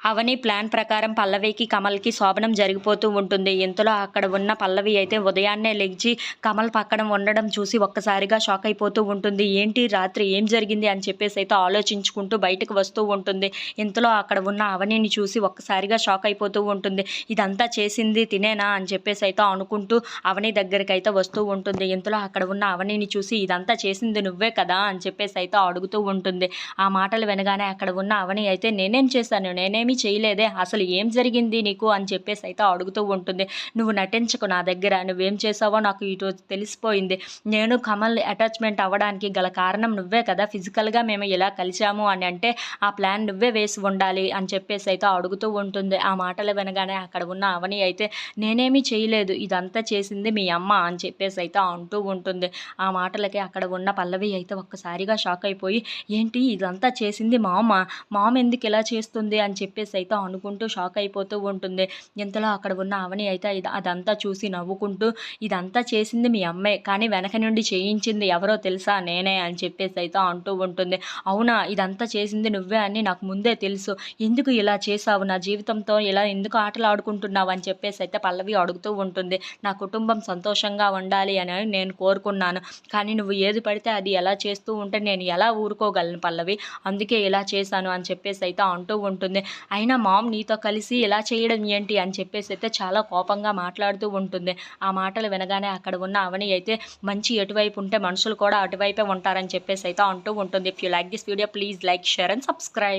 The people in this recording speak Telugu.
అవని ప్లాన్ ప్రకారం పల్లవికి కమల్కి శోభనం జరిగిపోతూ ఉంటుంది. ఇంతలో అక్కడ ఉన్న పల్లవి అయితే ఉదయాన్నే లెగ్చి కమల్ పక్కన ఉండడం చూసి ఒక్కసారిగా షాక్ అయిపోతూ ఉంటుంది. ఏంటి రాత్రి? ఏం జరిగింది? అని చెప్పేసి అయితే ఆలోచించుకుంటూ బయటకు వస్తూ ఉంటుంది. ఇంతలో అక్కడ ఉన్న అవనిని చూసి ఒక్కసారిగా షాక్ అయిపోతూ ఉంటుంది. ఇదంతా చేసింది తినేనా? అని చెప్పేసి అయితే అనుకుంటూ అవని దగ్గరికి అయితే వస్తూ ఉంటుంది. ఇంతలో అక్కడ ఉన్న అవనిని చూసి ఇదంతా చేసింది నువ్వే కదా? అని చెప్పేసి అయితే అడుగుతూ ఉంటుంది. ఆ మాటలు వినగానే అక్కడ ఉన్న అవని అయితే నేనేం చేశాను? నేనేమి చేయలేదే. అసలు ఏం జరిగింది నీకు? అని చెప్పేసి అయితే అడుగుతూ ఉంటుంది. నువ్వు నటించకు నా దగ్గర. నువ్వేం చేసావో నాకు ఇటు తెలిసిపోయింది. నేను కమల్ అటాచ్మెంట్ అవ్వడానికి గల కారణం నువ్వే కదా. ఫిజికల్గా మేము ఇలా కలిసాము అని అంటే ఆ ప్లాన్ నువ్వే వేసి ఉండాలి అని చెప్పేసి అయితే అడుగుతూ ఉంటుంది. ఆ మాటలు వినగానే అక్కడ ఉన్న అవని అయితే నేనేమీ చేయలేదు. ఇదంతా చేసింది మీ అమ్మ అని చెప్పేసి అయితే అంటూ ఉంటుంది. ఆ మాటలకి అక్కడ ఉన్న పల్లవి అయితే ఒక్కసారిగా షాక్ అయిపోయి ఏంటి ఇదంతా చేసింది మా అమ్మ? మామ ఎందుకు ఇలా చేస్తుంది? అని చెప్పి చెప్పేసి అయితే అనుకుంటూ షాక్ అయిపోతూ ఉంటుంది. ఇంతలో అక్కడ ఉన్న అవని అయితే ఇది- అదంతా చూసి నవ్వుకుంటూ ఇదంతా చేసింది మీ అమ్మాయి కానీ వెనక నుండి చేయించింది ఎవరో తెలుసా నేనే అని చెప్పేసి అయితే అంటూ ఉంటుంది. అవునా ఇదంతా చేసింది నువ్వే అని నాకు ముందే తెలుసు. ఎందుకు ఇలా చేసావు నా జీవితంతో ఇలా ఎందుకు ఆటలు ఆడుకుంటున్నావు? అని చెప్పేసి అయితే పల్లవి అడుగుతూ ఉంటుంది. నా కుటుంబం సంతోషంగా ఉండాలి అని నేను కోరుకున్నాను. కానీ నువ్వు ఏది పడితే అది ఎలా చేస్తూ ఉంటే నేను ఎలా ఊరుకోగలను పల్లవి? అందుకే ఇలా చేశాను అని చెప్పేసి అయితే అంటూ ఉంటుంది. అయినా మామ్ నీతో కలిసి ఇలా చేయడం ఏంటి అని చెప్పేసి అయితే చాలా కోపంగా మాట్లాడుతూ ఉంటుంది. ఆ మాటలు వినగానే అక్కడ ఉన్న అవని అయితే మంచి ఎటువైపు ఉంటే మనుషులు కూడా అటువైపే ఉంటారని చెప్పేసి అయితే అంటూ ఉంటుంది. If you like this video please like share and subscribe